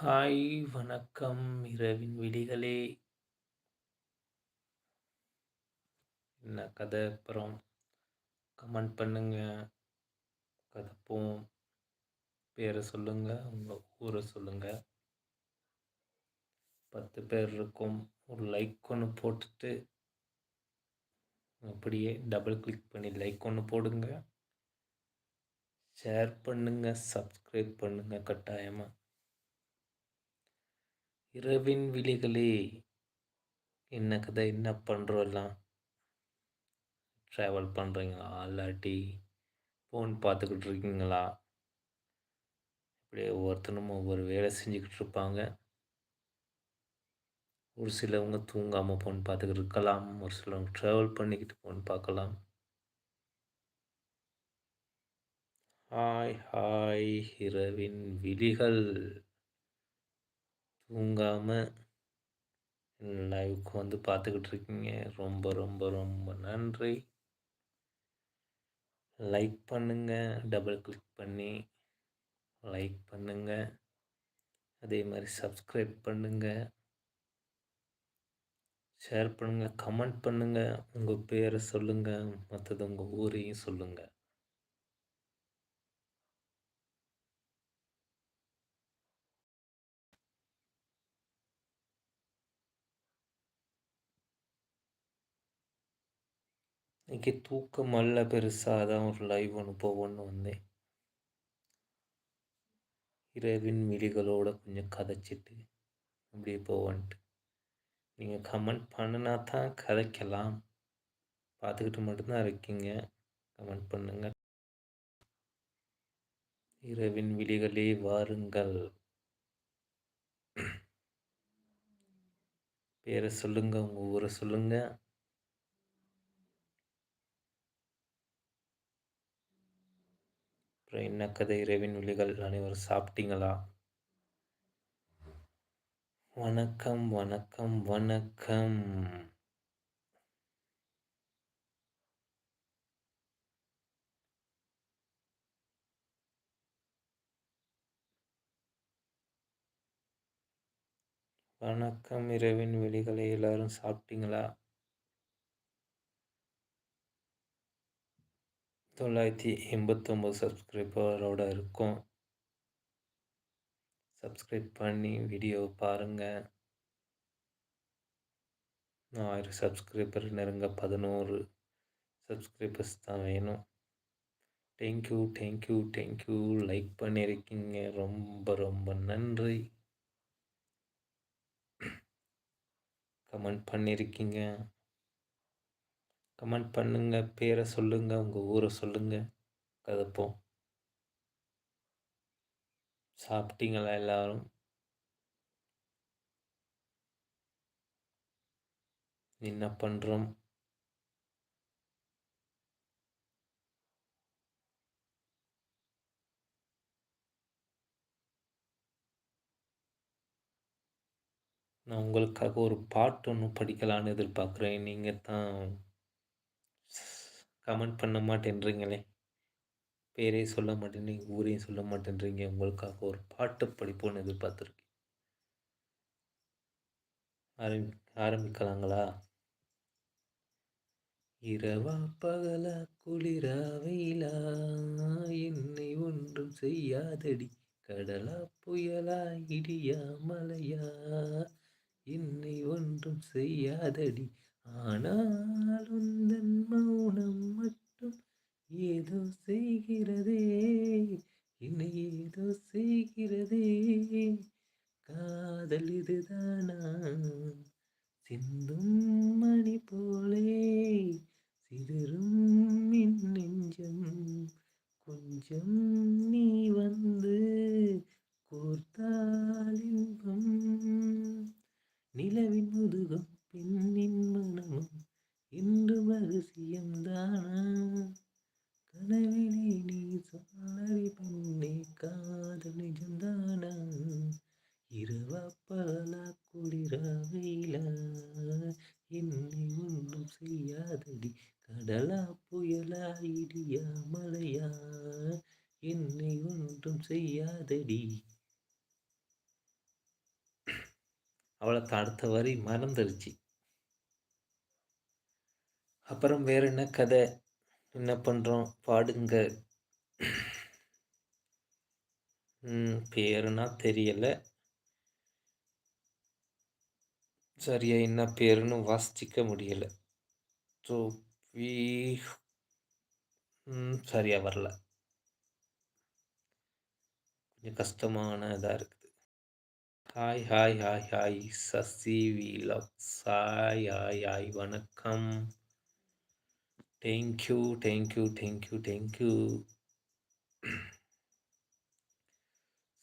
Hi வணக்கம். இரவின் விழிகளே. என்ன கதை? அப்புறம் கமெண்ட் பண்ணுங்க. கதைப்போம். பேரை சொல்லுங்க. உங்கள் ஊரை சொல்லுங்க. பத்து பேர் இருக்கும். ஒரு லைக் ஒன்று போட்டுட்டு அப்படியே டபுள் கிளிக் பண்ணி லைக் ஒன்று போடுங்க. ஷேர் பண்ணுங்க. சப்ஸ்கிரைப் பண்ணுங்க கட்டாயமாக இரவின் விழிகளே என்ன கதை என்ன பண்ணுறோம் எல்லாம்? ட்ராவல் பண்ணுறீங்களா இல்லாட்டி ஃபோன் பார்த்துக்கிட்டு இருக்கீங்களா? இப்படியே ஒவ்வொருத்தனும் ஒவ்வொரு வேலை செஞ்சுக்கிட்டு இருப்பாங்க. ஒரு சிலவங்க தூங்காமல் ஃபோன் பார்த்துக்கிட்டு இருக்கலாம். ஒரு சிலவங்க ட்ராவல் பண்ணிக்கிட்டு ஃபோன் பார்க்கலாம். ஹாய் ஹாய் இரவின் விழிகள். தூங்காமல் லைவுக்கு வந்து பார்த்துக்கிட்டு இருக்கீங்க ரொம்ப ரொம்ப ரொம்ப நன்றி. லைக் பண்ணுங்க. டபுள் கிளிக் பண்ணி லைக் பண்ணுங்க. அதே மாதிரி சப்ஸ்கிரைப் பண்ணுங்க. ஷேர் பண்ணுங்க. கமெண்ட் பண்ணுங்க. உங்கள் பேரை சொல்லுங்க. மற்றது உங்கள் ஊரையும் சொல்லுங்கள் இன்னைக்கு தூக்கம் அல்ல பெருசாக தான் ஒரு லைவ் ஒன்று போவோன்னு வந்தேன். இரவின் விழிகளோட கொஞ்சம் கதைச்சிட்டு அப்படியே போவன்ட்டு. நீங்கள் கமெண்ட் பண்ணினா தான் கதைக்கலாம். பார்த்துக்கிட்டு மட்டும்தான் இருக்கீங்க. கமெண்ட் பண்ணுங்க. இரவின் விழிகளே வாருங்கள். பேரை சொல்லுங்க உங்கள் ஊரை சொல்லுங்கள் அப்புறம் என்ன கதை இரவின் விழிகள் அனைவரும் சாப்பிட்டீங்களா? வணக்கம் வணக்கம் வணக்கம். வணக்கம் இரவின் வெளிகளை எல்லாரும் சாப்பிட்டீங்களா? தொள்ளாயிரத்தி எண்பத்தொம்போது சப்ஸ்கிரைபரோட இருக்கும். சப்ஸ்கிரைப் பண்ணி வீடியோ பாருங்கள் ஆயிரம் சப்ஸ்கிரைபர் நெருங்க பதினோரு சப்ஸ்கிரைபர்ஸ் தான் வேணும். தேங்க்யூ தேங்க்யூ தேங்க்யூ லைக் பண்ணியிருக்கீங்க ரொம்ப ரொம்ப நன்றி. கமெண்ட் பண்ணியிருக்கீங்க கமெண்ட் பண்ணுங்கள் பேரை சொல்லுங்கள் உங்கள் ஊரை சொல்லுங்கள் கதைப்போம். சாப்பிட்டீங்களா எல்லாரும்? என்ன பண்ணுறோம் நான் உங்களுக்காக ஒரு பாட்டு ஒன்று படிக்கலான்னு எதிர்பார்க்குறேன். நீங்கள் தான் கமெண்ட் பண்ண மாட்டேன்றீங்களே? பேரையும் சொல்ல மாட்டேன்றீங்க ஊரையும் சொல்ல மாட்டேன்றீங்க. உங்களுக்காக ஒரு பாட்டு படிப்போன்னு எதிர்பார்த்துருக்கேன். ஆரம்பி ஆரம்பிக்கலாங்களா? இரவா பகலா குளிரா வெயிலா? என்னை ஒன்றும் செய்யாதடி. கடலா புயலா? இடியா? மலையா என்னை ஒன்றும் செய்யாதடி. ஆனால் உந்தன் மௌனம் மட்டும் ஏதோ செய்கிறதே. என்னை ஏதோ செய்கிறதே. காதல் இதுதானா? சிந்தும் மணி போலே. சிதறும் மின் நெஞ்சம். கொஞ்சம் நீ வந்து கோர்த்தால் இன்பம். நிலவின் முதுகம் பின் என்னை ஒன்றும் செய்யாதடி. அவ்வளோதான் அடுத்த வரி மறந்துருச்சு. அப்புறம் வேற என்ன கதை? என்ன பண்ணுறோம் பாடுங்க. ம், பேருனா தெரியல. சரியா என்ன பேருன்னு வாசிக்க முடியல. ஸோ வி ம், சரியா வரல. கொஞ்சம் கஷ்டமான இதாக இருக்குது. Hi hi hi hi Sasi vlogs hi hi hi வணக்கம். Thank you thank you thank you thank you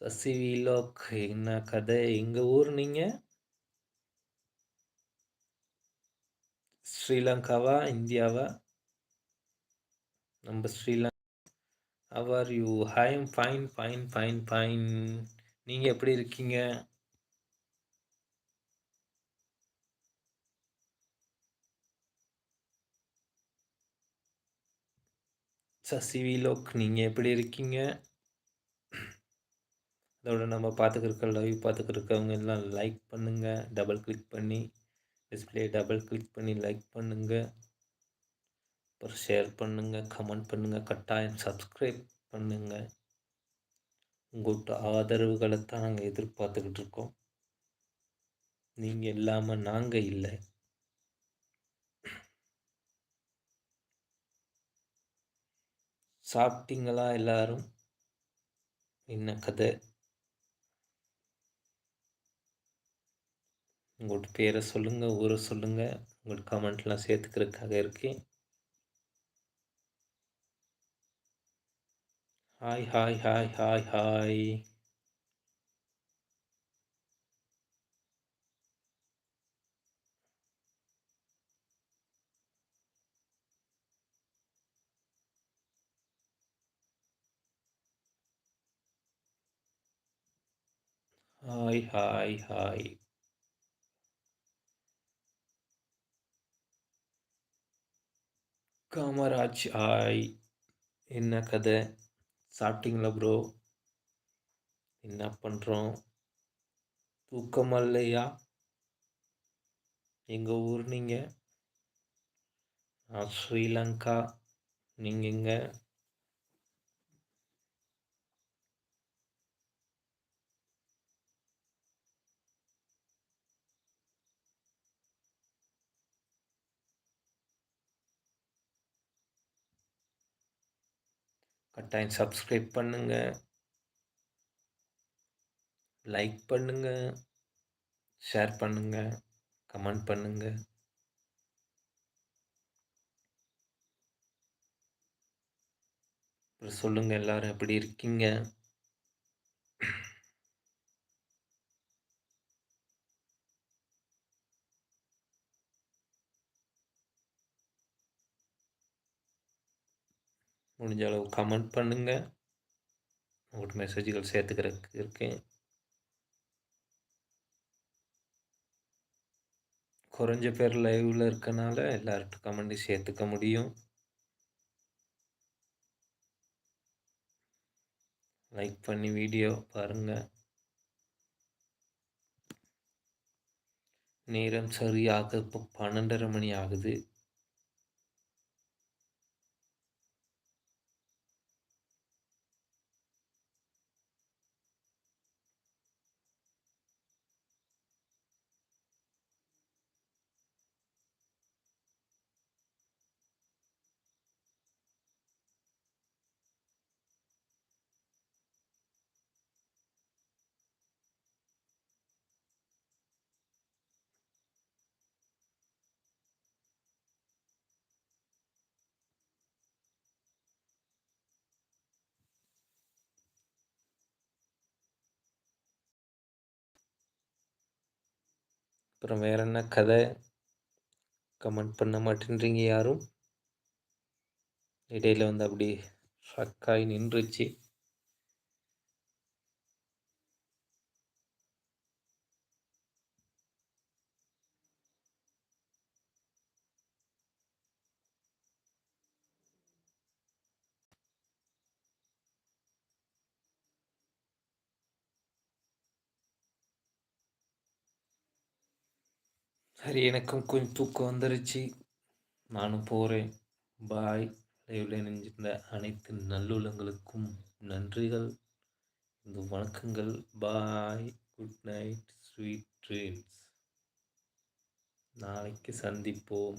Sasi vlog என்ன கதை? எங்கள் ஊர் நீங்கள் ஸ்ரீலங்காவா? இந்தியாவா? நம்ம ஸ்ரீலங்கா அவர் you I am fine fine fine fine நீங்கள் எப்படி இருக்கீங்க? சசி லோக் நீங்கள் எப்படி இருக்கீங்க? அதோட நம்ம பார்த்துக்கிருக்க லைவ் பார்த்துக்கிருக்கவங்க எல்லாம் லைக் பண்ணுங்கள் டபுள் கிளிக் பண்ணி டிஸ்பிளே டபுள் கிளிக் பண்ணி லைக் பண்ணுங்கள் அப்புறம் ஷேர் பண்ணுங்கள் கமெண்ட் பண்ணுங்கள் கட்டாயம் சப்ஸ்கிரைப் பண்ணுங்கள் உங்கள்கிட்ட ஆதரவுகளை தான் நாங்கள் எதிர்பார்த்துக்கிட்டு இருக்கோம். நீங்கள் இல்லாமல் நாங்கள் இல்லை. சாப்பிட்டீங்களா எல்லாரும்? என்ன கதை? உங்களோட பேரை சொல்லுங்கள் ஊரை சொல்லுங்கள் உங்களோட கமெண்ட்லாம் சேர்த்துக்கிறதுக்காக இருக்கேன். Hi hi hi hi hi hi hi hi Kamaraj hi என்ன கதை சாப்பிட்டீங்களா ப்ரோ என்ன பண்ணுறோம் தூக்கம் இல்லையா? எங்கள் ஊர் நீங்கள் நான் ஸ்ரீலங்கா. நீங்கள் கட்டாயம் சப்ஸ்கிரைப் பண்ணுங்க. லைக் பண்ணுங்க. ஷேர் பண்ணுங்க. கமெண்ட் பண்ணுங்க. அப்புறம் சொல்லுங்க எல்லாரும் எப்படி இருக்கீங்க? முடிஞ்ச அளவு கமெண்ட் பண்ணுங்கள் உங்கள்கிட்ட மெசேஜ்கள் சேர்த்துக்கிறதுக்கு இருக்கேன். குறைஞ்ச பேர் லைவில் இருக்கனால எல்லார்கிட்ட கமெண்ட் சேர்த்துக்க முடியும். லைக் பண்ணி வீடியோ பாருங்கள் நேரம் சரியாக இப்போ பன்னெண்டரை மணி ஆகுது. அப்புறம் வேற என்ன கதை? கமெண்ட் பண்ண மாட்டேன்றீங்க யாரும்? இடையில வந்து அப்படி ஷக்காகி நின்றுச்சு. சரி எனக்கும் கொஞ்சம் தூக்கம் வந்துருச்சு. நானும் போகிறேன் பாய். லைவில் இணைஞ்சிருந்த அனைத்து நல்லுள்ளங்களுக்கும் நன்றிகள். இந்த வணக்கங்கள். Bye. Good night sweet dreams. நாளைக்கு சந்திப்போம்.